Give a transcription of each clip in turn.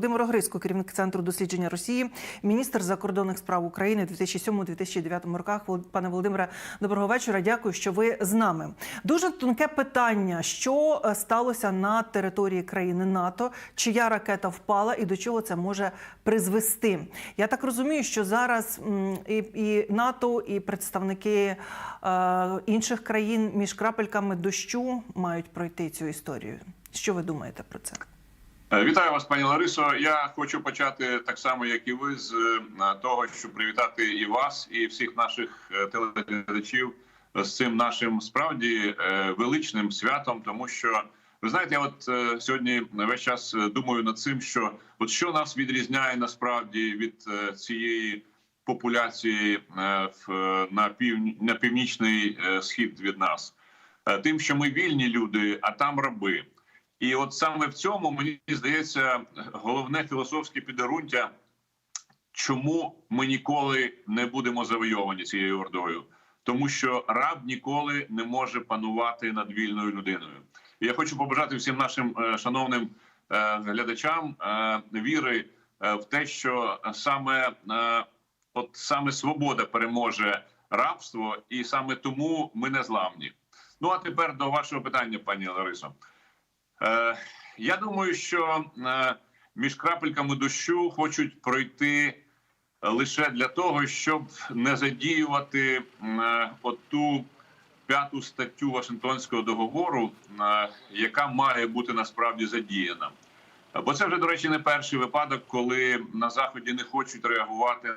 Володимир Огризько, керівник центру дослідження Росії, міністр закордонних справ України у 2007-2009 роках. Пане Володимире, доброго вечора. Дякую, що ви з нами. Дуже тонке питання: що е, сталося на території країни НАТО, чия ракета впала і до чого це може призвести? Я так розумію, що зараз і, і НАТО, і представники е, інших країн між крапельками дощу мають пройти цю історію. Що ви думаєте про це? Е, Вітаю вас, пані Ларисо. Я хочу почати так само, як і ви, з е, того, щоб привітати і вас, і всіх наших е, телеглядачів з цим нашим справді величним святом, тому що ви знаєте, я от сьогодні весь час думаю над цим, що от що нас відрізняє насправді від цієї популяції в на півні на північний схід від нас, тим, що ми вільні люди, а там раби. І от саме в цьому мені здається головне філософське підарунтя, чому ми ніколи не будемо завойовані цією ордою, тому що раб ніколи не може панувати над вільною людиною. І я хочу побажати всім нашим е, шановним е, глядачам е, віри в те, що саме от саме свобода переможе рабство, і саме тому ми не зламні. Ну а тепер до вашого питання, пані Ларисо. Е, я думаю, що е, між крапельками дощу хочуть пройти лише для того, щоб не задіювати е, оту п'яту статтю Вашингтонського договору, яка має бути насправді задіяна. Бо це вже, до речі, не перший випадок, коли на заході не хочуть реагувати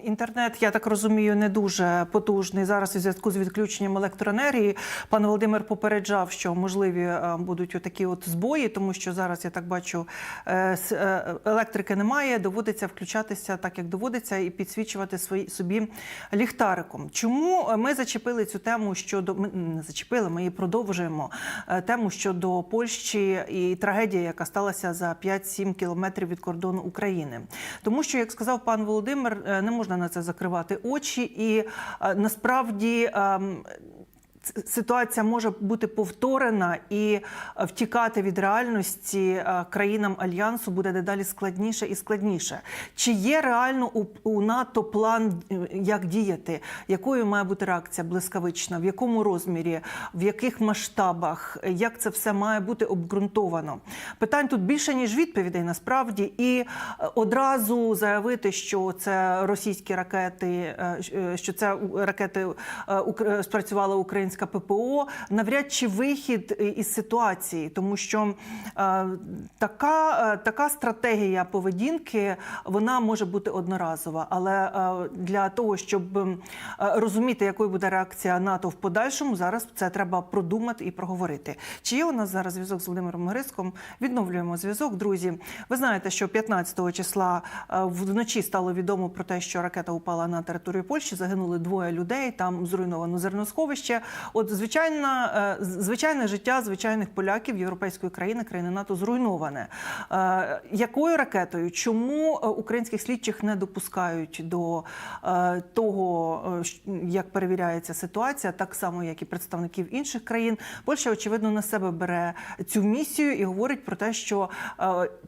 Інтернет, я так розумію, не дуже потужний зараз у зв'язку з відключенням електроенергії. Пан Володимир попереджав, що можливі е, будуть отакі от збої, тому що зараз я так бачу, е, е, електрики немає. Доводиться включатися так, як доводиться, і підсвічувати свої собі ліхтариком. Чому ми зачепили цю тему щодо ми не зачепили? Ми її продовжуємо тему щодо Польщі і трагедія, яка сталася за 5-7 кілометрів від кордону України. Тому що, як сказав пан Володимир, не можна на це закривати очі, і е, насправді. Ситуація може бути повторена і е, втікати від реальності е, країнам альянсу буде дедалі складніше і складніше. Чи є реально у, НАТО план, е, як діяти? Якою має бути реакція блискавична? В якому розмірі, в яких масштабах? Як це все має бути обґрунтовано? Питань тут більше ніж відповідей насправді, і одразу заявити, що це російські ракети, що це ракети спрацювала українська ППО, навряд чи вихід е, із ситуації, тому що е, така, е, така стратегія поведінки вона може бути одноразова, але для того, щоб е, розуміти, якою буде реакція НАТО в подальшому, зараз це треба продумати і проговорити. Чи є у нас зараз зв'язок з Володимиром Гриском? Відновлюємо зв'язок, друзі. Ви знаєте, що 15 числа вночі стало відомо про те, що ракета упала на територію Польщі. Загинули двоє людей. Там зруйновано зерносховище. От звичайна, е, звичайне життя звичайних поляків європейської країни, країни НАТО зруйноване. Е, Якою ракетою? Чому е, українських слідчих не допускають до того, як перевіряється ситуація, так само як і представників інших країн? Польща очевидно на себе бере цю місію і говорить про те, що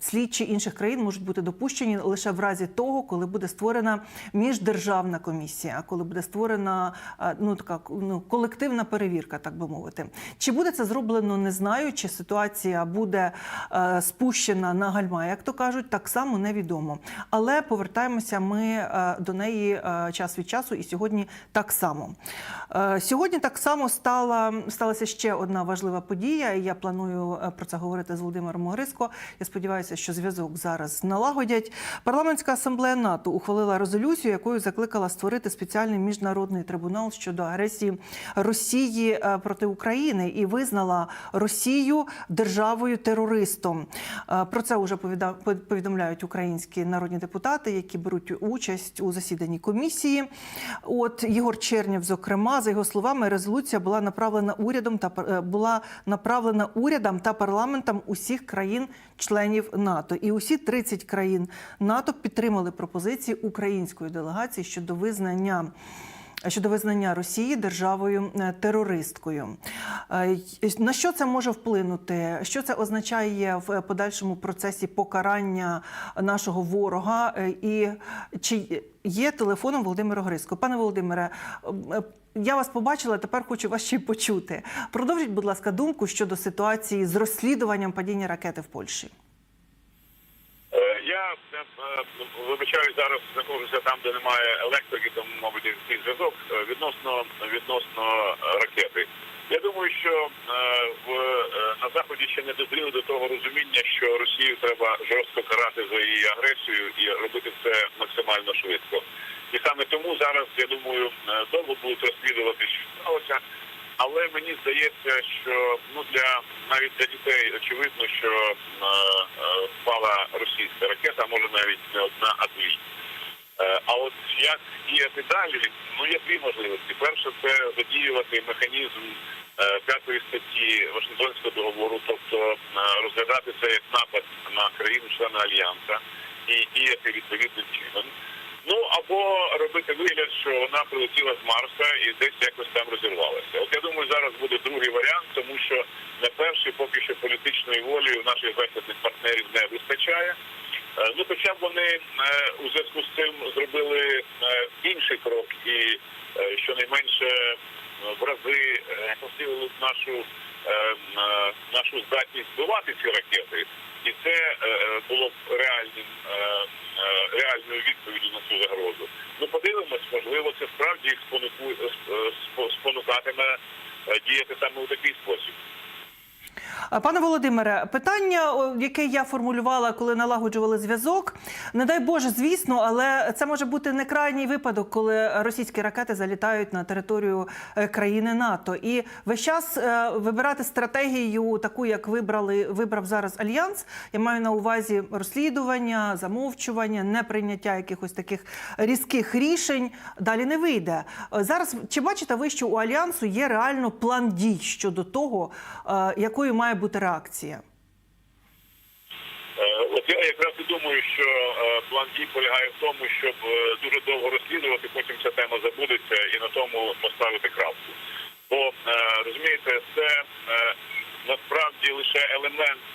слідчі інших країн можуть бути допущені лише в разі того, коли буде створена міждержавна комісія, коли буде створена ну така ну колективна перевірка, так би мовити. Чи буде це зроблено, не знаю. Чи ситуація буде е, спущена на гальма, як то кажуть, так само невідомо. Але повертаємося ми е, до неї е, час від часу, і сьогодні так само. Е, сьогодні так само стала сталася ще одна важлива подія. Я планую е, про це говорити з Володимиром Огриско. Я сподіваюся, що зв'язок зараз налагодять. Парламентська асамблея НАТО ухвалила резолюцію, якою закликала створити спеціальний міжнародний трибунал щодо агресії Росії е, проти України і визнала Росію державою терористом. Е, Про це вже повідомляють українські народні депутати, які беруть участь у засіданні комісії. От Єгор Чернєв, зокрема, за його словами, резолюція була направлена урядом та е, була направлена урядам та парламентам усіх країн-членів НАТО. І усі 30 країн НАТО підтримали пропозиції української делегації щодо визнання щодо визнання Росії державою е, терористкою. Е, На що це може вплинути? Що це означає в подальшому процесі покарання нашого ворога? Е, І чи є телефоном Володимира Грицького? Пане Володимире, я вас побачила, тепер хочу вас ще й почути. Продовжіть, будь ласка, думку щодо ситуації з розслідуванням падіння ракети в Польщі. Е, Я е, е, вибачаю зараз знаходжуся там, де немає електрики, тому мабуть якийсь зв'язок Е, відносно відносно е, ракети. Я думаю, що е, в на заході ще не дозріли до того розуміння, що Росію треба жорстко карати за її агресію і робити це максимально швидко. І саме тому зараз я думаю довго будуть розслідувати, що сталося. Але мені здається, що ну для навіть для дітей очевидно, що е, е, впала російська ракета, може навіть не одна, а дві. Е, а от як діяти далі? Ну є дві можливості. Перше, це задіювати механізм е, п'ятої статті Вашингтонського договору, тобто е, розглядати це як напад на країну-члена альянса і діяти відповідним чином. Ну або робити вигляд, що вона прилетіла з Марса і десь якось там розірвалася. От я думаю, зараз буде другий варіант, тому що на перший поки що політичної волі у наших західних партнерів не вистачає. Е, Ну, хоча б вони е, у зв'язку з цим зробили е, інший крок і щонайменше в рази посилили нашу нашу здатність збивати ці ракети, і це е, е, було б реальним е, реальною відповіддю на цю загрозу. Ну подивимось, можливо, це справді їх спонукатиме діяти саме у такий спосіб. А, Пане Володимире, питання, яке я формулювала, коли налагоджували зв'язок, не дай Боже, звісно, але це може бути не крайній випадок, коли російські ракети залітають на територію е, країни НАТО. І весь час е, вибирати стратегію, таку як вибрали вибрав зараз альянс. Я маю на увазі розслідування, замовчування, неприйняття якихось таких різких рішень. Далі не вийде. Е, Зараз чи бачите ви, що у альянсу є реально план дій щодо того, е, якою має бути реакція? Е, От я якраз і думаю, що е, план дій полягає в тому, щоб е, дуже довго розслідувати, потім ця тема забудеться і на тому поставити крапку. Бо розумієте, це насправді лише елемент,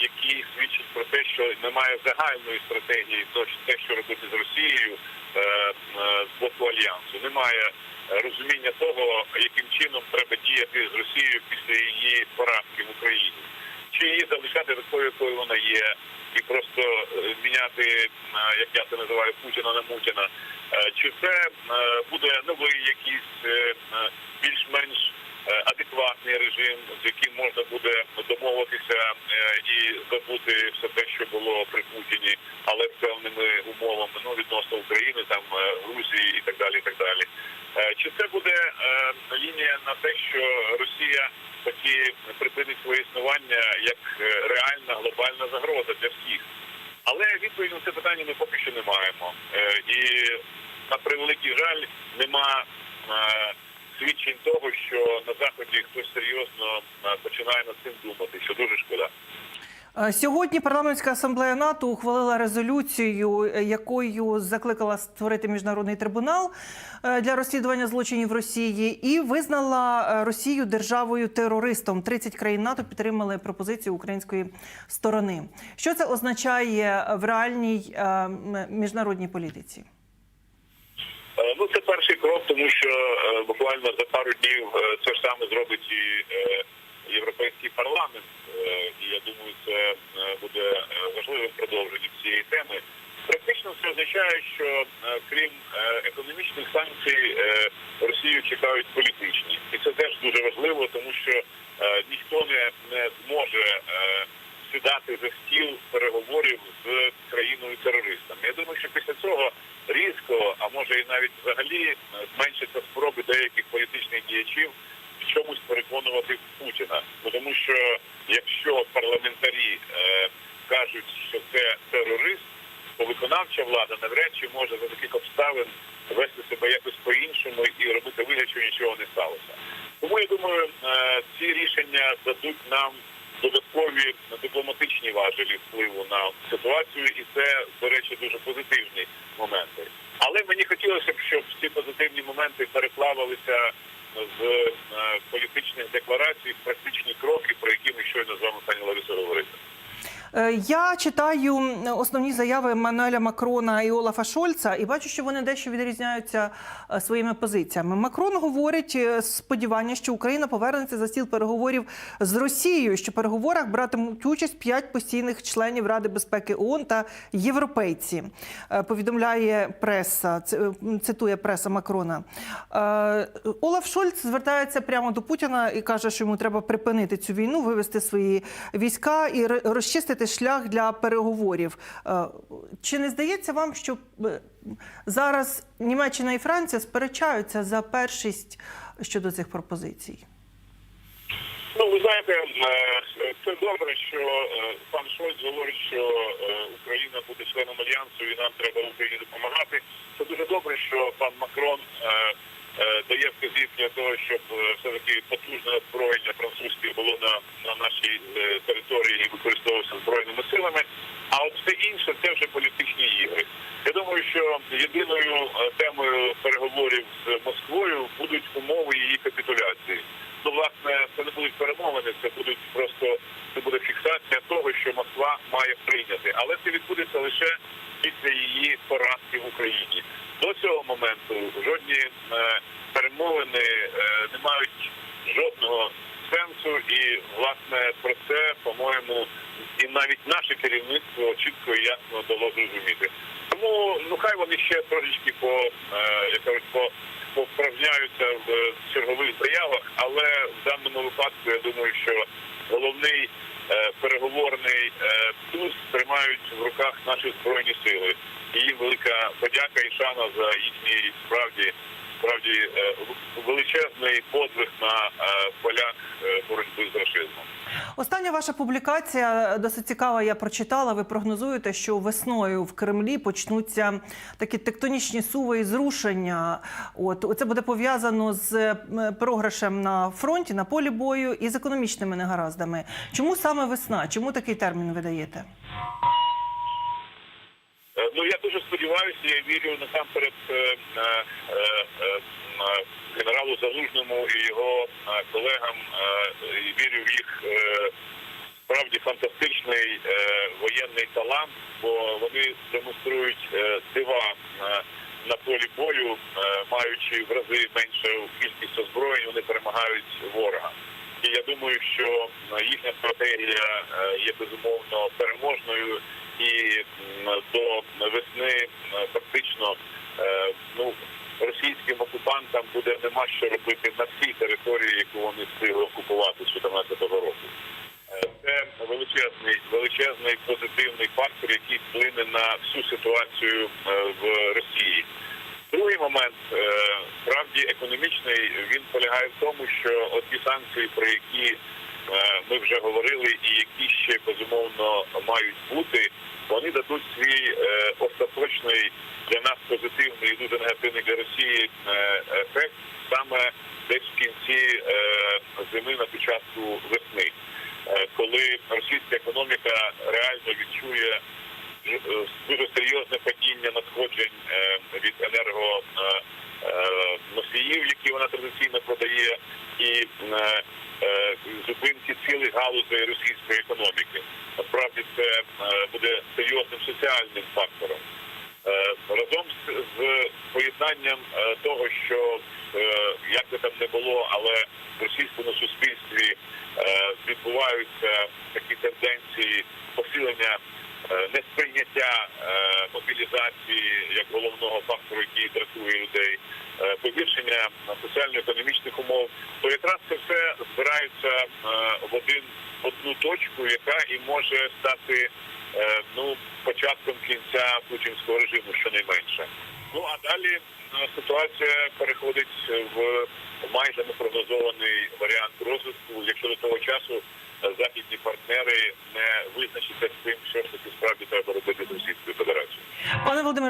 який свідчить про те, що немає загальної стратегії, то те, що робити з Росією з боку альянсу. Немає розуміння того, яким чином треба діяти з Росією після її поразки в Україні чи її залишати такою, якою вона є, і просто е, міняти, е, як я це називаю, Путіна на Мутіна. Е, Чи це буде новий якийсь е, е, більш-менш адекватний режим, з яким можна буде домовитися і забути все те, що було при Путіні, але певними умовами ну відносно України, там Грузії і так далі. і так далі. Е, Чи це буде е, лінія на те, що Росія таки припинить своє існування як е, реальна глобальна загроза для всіх? Але відповіді на це питання ми поки що не маємо. І на превеликий жаль, нема свідчень того, що на заході хтось серйозно починає над цим думати, що дуже шкода. Е, Сьогодні парламентська асамблея НАТО ухвалила резолюцію, е, якою закликала створити міжнародний трибунал е, для розслідування злочинів Росії, і визнала Росію державою терористом. 30 країн НАТО підтримали пропозицію української сторони. Що це означає в реальній міжнародній політиці? Ну, це перший крок, тому що буквально за пару днів це ж саме зробить і європейський парламент. Е, і я думаю, це е, буде е, важливим продовженням цієї теми. Практично це означає, що крім економічних санкцій Росію чекають політичні, і це теж дуже важливо, тому що ніхто не, зможе сідати за стіл переговорів з країною терористом. Я думаю, що після цього різко, а може і навіть взагалі зменшаться спроби деяких політичних діячів чомусь переконувати Путіна. Тому що якщо парламентарі е, кажуть, що це терорист, то виконавча влада навряд може за таких обставин вести себе якось по-іншому і робити вигляд, що нічого не сталося. Тому я думаю, е, ці рішення дадуть нам додаткові дипломатичні важелі впливу на ситуацію, і це, до речі, дуже позитивні моменти. Але мені хотілося б, щоб ці позитивні моменти переплавалися з е, політичних декларацій практичні кроки, про які ми щойно з вами, пані Ларисо, говорили. Е, Я читаю основні заяви Мануеля Макрона і Олафа Шольца і бачу, що вони дещо відрізняються е, своїми позиціями. Макрон говорить е, сподівання, що Україна повернеться за стіл переговорів з Росією, що в переговорах братимуть участь п'ять постійних членів Ради безпеки ООН та європейці. Повідомляє преса, цитує преса Макрона. Олаф Шольц звертається прямо до Путіна і каже, що йому треба припинити цю війну, вивести свої війська і р- розчистити шлях для переговорів. Е, Чи не здається вам, що е, зараз Німеччина і Франція сперечаються за першість щодо цих пропозицій? Ну, ви знаєте, е, це добре, що пан Шольц говорить, що Україна буде членом альянсу і нам треба Україні допомагати. Це дуже добре, що пан Макрон дає вказівки для того, щоб е, все таки потужне озброєння французьке було на, на нашій е, території і використовувалося збройними силами. А от все інше це вже політичні ігри. Я думаю, що єдиною е, темою переговорів з Москвою будуть умови її капітуляції. Ну, власне, це не будуть перемовини, це будуть просто це буде фіксація того, що Москва має прийняти. Але це відбудеться лише після її поразки в Україні. До цього моменту жодні е, перемовини е, не мають жодного сенсу, і власне про це, по-моєму, і навіть наше керівництво чітко і ясно дало зрозуміти. Тому ну хай вони ще трошечки по е, як по поправняються в е, чергових заявах, але в даному випадку я думаю, що головний е, переговорний туз тримають в руках наші збройні сили. І їм велика подяка і шана за їхній справді справді е, величезний подвиг на е, полях е, боротьби з рашизмом. Остання ваша публікація досить цікава. Я прочитала. Ви прогнозуєте, що весною в Кремлі почнуться такі тектонічні суви і зрушення. От це буде пов'язано з програшем на фронті, на полі бою і з економічними негараздами. Чому саме весна? Чому такий термін ви даєте? Ну я дуже сподіваюся, я вірю насамперед е, е, е, е, генералу Залужному і його е, колегам. е, І вірю в їх е, справді фантастичний е, воєнний талант, бо вони демонструють е, дива е, на полі бою, е, маючи в рази меншу кількість озброєнь, вони перемагають ворога. І я думаю, що е, їхня стратегія є безумовно переможною, і до весни е, фактично е, ну російським окупантам буде нема що робити на всій території, яку вони встигли окупувати з 2014 року. Е, Це величезний величезний позитивний фактор, який вплине на всю ситуацію в Росії. Другий момент справді економічний він полягає в тому, що оті санкції, про які е, ми вже говорили, і які ще безумовно мають бути, вони дадуть свій е, остаточний для нас позитивний і дуже негативний для Росії е, ефект саме десь в кінці е, зими на початку весни, Е, коли російська економіка реально відчує е, дуже серйозне падіння надходжень від енерго е, е, носіїв, які вона традиційно продає, і зупинки цілих галузей російської економіки. Насправді це буде серйозним соціальним фактором. Е, Разом з, поєднанням е, того, що е, як би там не було, але в російському суспільстві відбуваються такі тенденції посилення несприйняття мобілізації як головного фактору, який дратує людей, погіршення соціально-економічних умов, то якраз це все збирається в один в одну точку, яка і може стати ну початком кінця путінського режиму, щонайменше. Ну а далі е, ситуація переходить в майже непрогнозований варіант розвитку, якщо до того часу е, західні партнери не визначаться з тим, що ж таки справді треба робити з Російською Федерацією.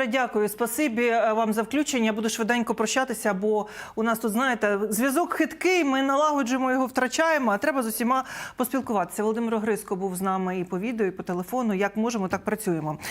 Пане дякую. Спасибі е, вам за включення. Я буду швиденько прощатися, бо у нас тут, знаєте, зв'язок хиткий. Ми налагоджуємо його, втрачаємо. А треба з усіма поспілкуватися. Володимир Гриско був з нами і по відео, і по телефону. Як можемо, так працюємо.